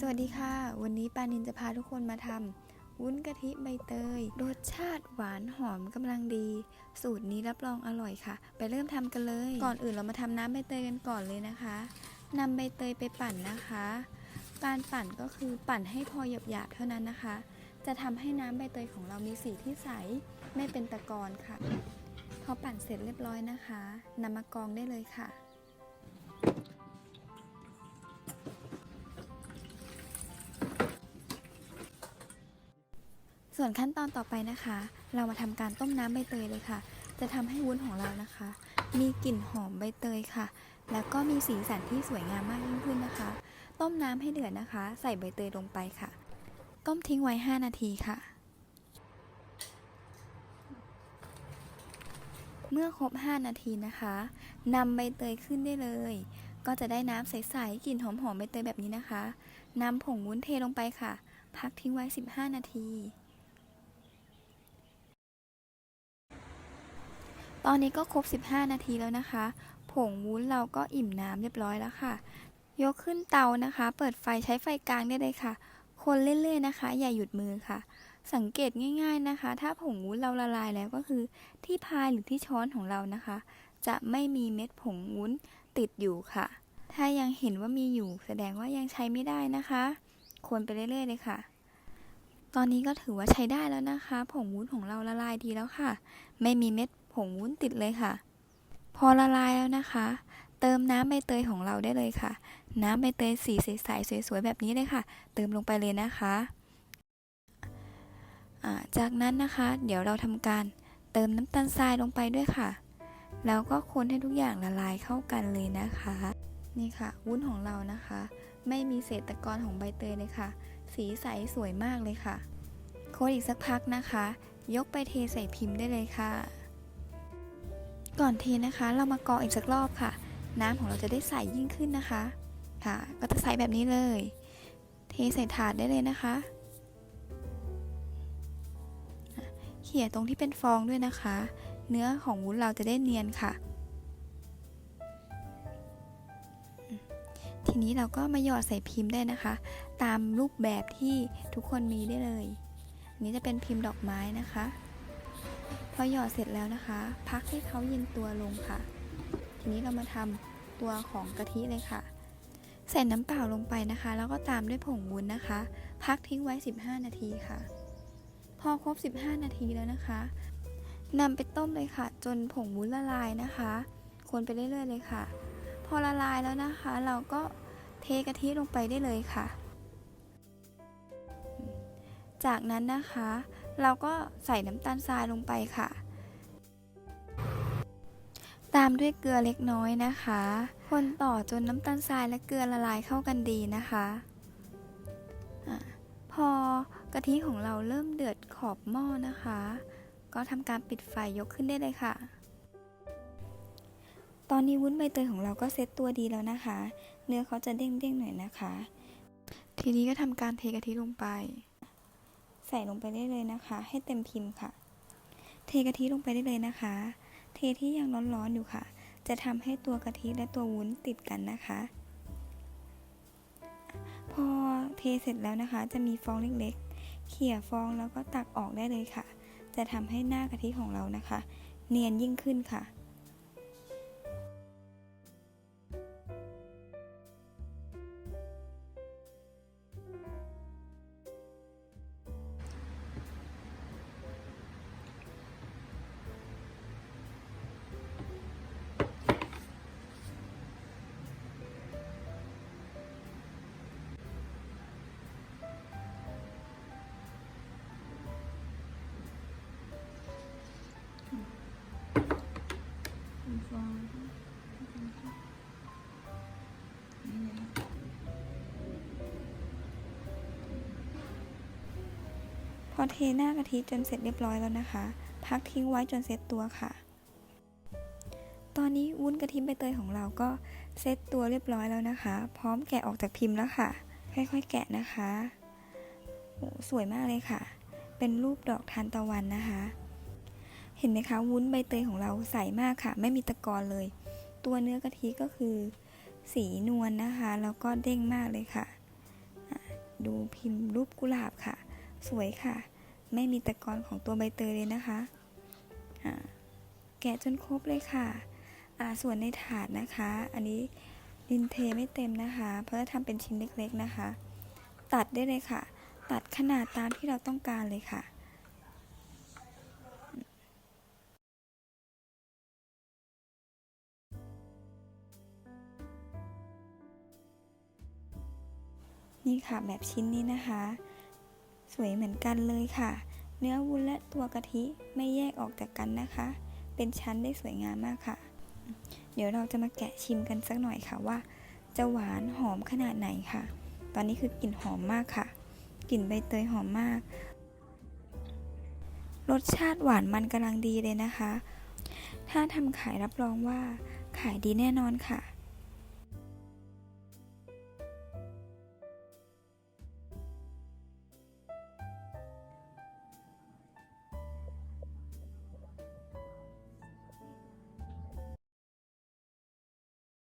สวัสดีค่ะ วันนี้ปานินจะพาทุกคนมาทำวุ้นกะทิใบเตย รสชาติหวานหอมกำลังดี สูตรนี้รับรองอร่อยค่ะ ไปเริ่มทำกันเลย ก่อนอื่นเรามาทำน้ำใบเตยกันก่อนเลยนะคะนำใบเตยไปปั่นนะคะ การปั่นก็คือปั่นให้พอหยาบๆเท่านั้นนะคะ จะทำให้น้ำใบเตยของเรามีสีที่ใส ไม่เป็นตะกอนค่ะ พอปั่นเสร็จเรียบร้อยนะคะนำมากรองได้เลยค่ะ ส่วนขั้นตอนต่อไปนะคะ เรามาทำการต้มน้ำใบเตยเลยค่ะ จะทำให้วุ้นของเรานะคะ มีกลิ่นหอมใบเตยค่ะ แล้วก็มีสีสันที่สวยงามมากยิ่งขึ้นนะคะ ต้มน้ำให้เดือดนะคะ ใส่ใบเตยลงไปค่ะ ต้มทิ้งไว้ 5 นาทีค่ะ เมื่อครบ 5 นาทีนะคะนำใบเตยขึ้นได้เลย ก็จะได้น้ำใสๆกลิ่นหอมๆใบเตยแบบนี้นะคะนำผงวุ้นเทลงไปค่ะ พักทิ้งไว้ 15 นาที ตอนนี้ก็ครบ 15 นาทีแล้วนะคะ ผงวุ้นเราก็อิ่มน้ำเรียบร้อยแล้วค่ะ ยกขึ้นเตานะคะ เปิดไฟใช้ไฟกลางได้เลยค่ะ คนเรื่อยๆนะคะ อย่าหยุดมือค่ะ สังเกตง่าย ๆนะคะ ถ้าผงวุ้นเราละลายแล้วก็คือที่พายหรือที่ช้อนของเรานะคะ จะไม่มีเม็ดผงวุ้นติดอยู่ค่ะ ถ้ายังเห็นว่ามีอยู่ แสดงว่ายังใช้ไม่ได้นะคะ คนไปเรื่อยๆเลยค่ะ ตอนนี้ก็ถือว่าใช้ได้แล้วนะคะ ผงวุ้นของเราละลายดีแล้วค่ะ ไม่มีเม็ดผงวุ้นติดเลยค่ะ พอละลายแล้วนะคะ เติมน้ำใบเตยของเราได้เลยค่ะ น้ำใบเตยสีใสๆสวยๆแบบนี้เลยค่ะ เติมลงไปเลยนะคะจากนั้นนะคะ เดี๋ยวเราทำการเติมน้ำตาลทรายลงไปด้วยค่ะ แล้วก็คนให้ทุกอย่างละลายเข้ากันเลยนะคะ นี่ค่ะ วุ้นของเรานะคะ ไม่มีเศษตะกอนของใบเตยเลยค่ะ สีใสสวยมากเลยค่ะ คนอีกสักพักนะคะ ยกไปเทใส่พิมพ์ได้เลยค่ะ ก่อนเทนะคะ เรามากรองอีกสักรอบค่ะ น้ำของเราจะได้ใสยิ่งขึ้นนะคะ ค่ะ ก็จะใสแบบนี้เลย เทใส่ถาดได้เลยนะคะ เขี่ยตรงที่เป็นฟองด้วยนะคะ เนื้อของวุ้นเราจะได้เนียนค่ะ ทีนี้เราก็มาหยอดใส่พิมพ์ได้นะคะ ตามรูปแบบที่ทุกคนมีได้เลย อันนี้จะเป็นพิมพ์ดอกไม้นะคะ พอหยอดเสร็จแล้วนะคะ พักให้เขาเย็นตัวลงค่ะ ทีนี้เรามาทำตัวของกะทิเลยค่ะ ใส่น้ำเปล่าลงไปนะคะ แล้วก็ตามด้วยผงวุ้นนะคะ พักทิ้งไว้ 15 นาทีค่ะ พอครบ 15 นาทีแล้วนะคะนำไปต้มเลยค่ะ จนผงวุ้นละลายนะคะ คนไปเรื่อยๆเลยค่ะ พอละลายแล้วนะคะ เราก็เทกะทิลงไปได้เลยค่ะ จากนั้นนะคะ เราก็ใส่น้ำตาลทรายลงไปค่ะ ตามด้วยเกลือเล็กน้อยนะคะ คนต่อจนน้ำตาลทรายและเกลือละลายเข้ากันดีนะคะอะพอกะทิของเราเริ่มเดือดขอบหม้อนะคะ ก็ทำการปิดไฟยกขึ้นได้เลยค่ะ ตอนนี้วุ้นใบเตยของเราก็เซ็ตตัวดีแล้วนะคะ เนื้อเขาจะเด้งๆหน่อยนะคะ ทีนี้ก็ทำการเทกะทิลงไป ใส่ลงไปได้เลยนะคะ ให้เต็มพิมพ์ค่ะ เทกะทิลงไปได้เลยนะคะ เทที่ยังร้อนๆอยู่ค่ะ จะทำให้ตัวกะทิและตัววุ้นติดกันนะคะ พอเทเสร็จแล้วนะคะ จะมีฟองเล็กๆ เขี่ยฟองแล้วก็ตักออกได้เลยค่ะ จะทำให้หน้ากะทิของเรานะคะ เนียนยิ่งขึ้นค่ะ พอเทหน้ากะทิจนเสร็จเรียบร้อยแล้วนะคะ พักทิ้งไว้จนเซ็ตตัวค่ะ ตอนนี้วุ้นกะทิใบเตยของเราก็เซ็ตตัวเรียบร้อยแล้วนะคะ พร้อมแกะออกจากพิมพ์แล้วค่ะ ค่อยๆ แกะนะคะโอ้สวยมากเลยค่ะ เป็นรูปดอกทานตะวันนะคะ เห็นไหมคะวุ้นใบเตยของเราใสมากค่ะ ไม่มีตะกอนเลย ตัวเนื้อกะทิก็คือ สีนวลนะคะแล้วก็เด้งมากเลยค่ะ ดูพิมพ์รูปกุหลาบค่ะ สวยค่ะ ไม่มีตะกอนของตัวใบเตยเลยนะคะะแกะจนครบเลยค่ะะส่วนในถาดนะคะ อันนี้ดินเทไม่เต็มนะคะ เพราะจะทำเป็นชิ้นเล็กๆนะคะ ตัดได้เลยค่ะ ตัดขนาดตามที่เราต้องการเลยค่ะ นี่ค่ะแบบชิ้นนี้นะคะ สวยเหมือนกันเลยค่ะ เนื้อวุ้นและตัวกะทิไม่แยกออกจากกันนะคะ เป็นชั้นได้สวยงามมากค่ะ เดี๋ยวเราจะมาแกะชิมกันสักหน่อยค่ะว่า จะหวานหอมขนาดไหนค่ะ ตอนนี้คือกลิ่นหอมมากค่ะ กลิ่นใบเตยหอมมาก รสชาติหวานมันกำลังดีเลยนะคะ ถ้าทำขายรับรองว่าขายดีแน่นอนค่ะ